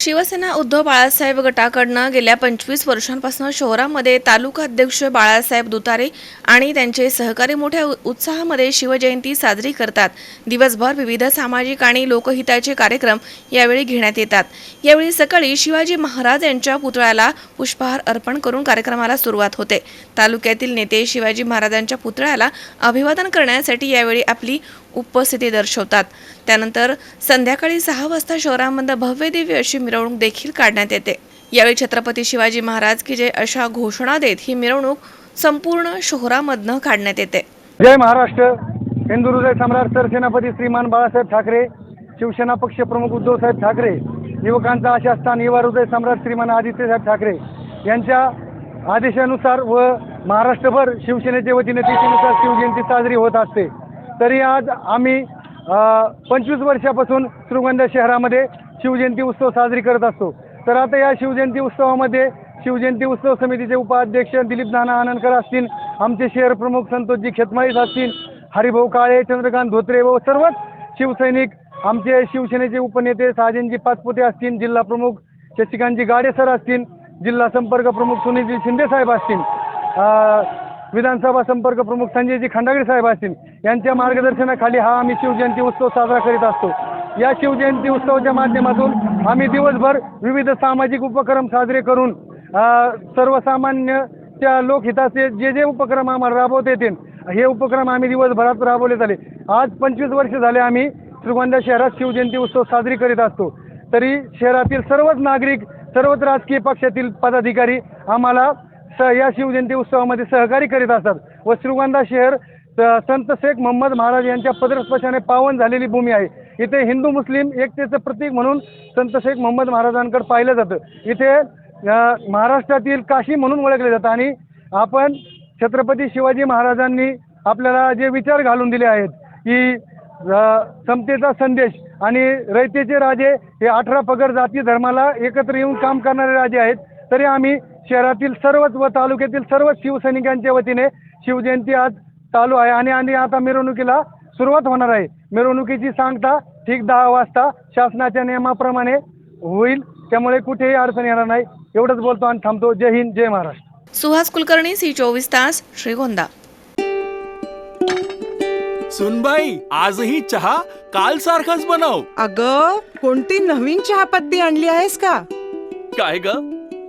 शिवसेना उद्धव बाळासाहेब गटाकडनं गेल्या पंचवीस वर्षांपासून शहरामध्ये तालुका अध्यक्ष बाळासाहेब दुतारे आणि त्यांचे सहकारी मोठ्या उत्साहामध्ये शिवजयंती साजरी करतात. दिवसभर विविध सामाजिक आणि लोकहिताचे कार्यक्रम यावेळी घेण्यात येतात. यावेळी सकाळी शिवाजी महाराज यांच्या पुतळ्याला पुष्पहार अर्पण करून कार्यक्रमाला सुरुवात होते. तालुक्यातील नेते शिवाजी महाराजांच्या पुतळ्याला अभिवादन करण्यासाठी यावेळी आपली उपस्थिती दर्शवतात. त्यानंतर संध्याकाळी सहा वाजता शहरामध्ये भव्य दिव्य अशी मिरवणूक देखील काढण्यात येते. यावेळी छत्रपती शिवाजी महाराज की जय अशा घोषणा देत ही मिरवणूक संपूर्ण शहरामधनं काढण्यात येते. जय महाराष्ट्र. हिंदू हृदय सम्राट सरसेनापती श्रीमान बाळासाहेब ठाकरे शिवसेना पक्ष प्रमुख उद्धवसाहेब ठाकरे युवकांचा आशास्थान युवा हृदय सम्राट श्रीमान आदित्यसाहेब ठाकरे यांच्या आदेशानुसार व महाराष्ट्रभर शिवसेनेच्या वतीने तिथीनुसार शिवजयंती साजरी होत असते. तरी आज आम्ही पंचवीस वर्षापासून श्रीगोंदा शहरामध्ये शिवजयंती उत्सव साजरी करत असतो. तर आता या शिवजयंती उत्सवामध्ये शिवजयंती उत्सव समितीचे उपाध्यक्ष दिलीप नाना आनंदकर असतील आमचे शहर प्रमुख संतोषजी खेतमाळीस असतील हरिभाऊ काळे चंद्रकांत धोत्रे व सर्वच शिवसैनिक आमचे शिवसेनेचे उपनेते साजनजी पाचपुते असतील जिल्हा प्रमुख शशिकांतजी गाडे सर असतील जिल्हा संपर्क प्रमुख सुनीलजी शिंदे साहेब असतील. विधानसभा संपर्क प्रमुख संजयजी खंडागळे साहेब असतील यांच्या मार्गदर्शनाखाली हा आम्ही शिवजयंती उत्सव साजरा करीत असतो. या शिवजयंती उत्सवाच्या माध्यमातून आम्ही दिवसभर विविध सामाजिक उपक्रम साजरे करून सर्वसामान्य सर्वसामान्यच्या लोकहिताचे जे जे उपक्रम आम्हाला राबवता येतील हे उपक्रम आम्ही दिवसभरात राबवले झाले आज पंचवीस वर्ष झाले आम्ही श्रीगोंदा शहरात शिवजयंती उत्सव साजरी करीत असतो. तरी शहरातील सर्वच नागरिक सर्वच राजकीय पक्षातील पदाधिकारी आम्हाला स या शिवजयंती उत्सवामध्ये सहकार्य करीत असतात. व श्रीगोंदा शहर संत शेख मोहम्मद महाराज यांच्या पदस्पर्शाने पावन झालेली भूमी आहे. इथे हिंदू मुस्लिम एकतेचं प्रतीक म्हणून संत शेख मोहम्मद महाराजांकडे पाहिलं जातं. इथे महाराष्ट्रातील काशी म्हणून ओळखले जातं आणि आपण छत्रपती शिवाजी महाराजांनी आपल्याला जे विचार घालून दिले आहेत की समतेचा संदेश आणि रयतेचे राजे हे अठरा पगड जाती धर्माला एकत्र येऊन काम करणारे राजे आहेत तरी आम्ही शहरातील सर्वच व तालुक्यातील सर्वच शिवसैनिकांच्या वतीने शिवजयंती आज चालू आहे आणि आणि आता मिरवणुकीला सुरुवात होणार आहे. मिरवणुकीची सांगता ठीक दहा वाजता शासनाच्या नियमाप्रमाणे होईल. त्यामुळे कुठेही अडचण येणार नाही. एवढंच बोलतो आणि थांबतो. जय हिंद जय महाराष्ट्र. सुहास कुलकर्णी सी चोवीस तास श्रीगोंदा. सुनबाई आजही चहा काल सारखाच बनव. अग कोणती नवीन चहापत्ती आणली आहेस का? काय ग?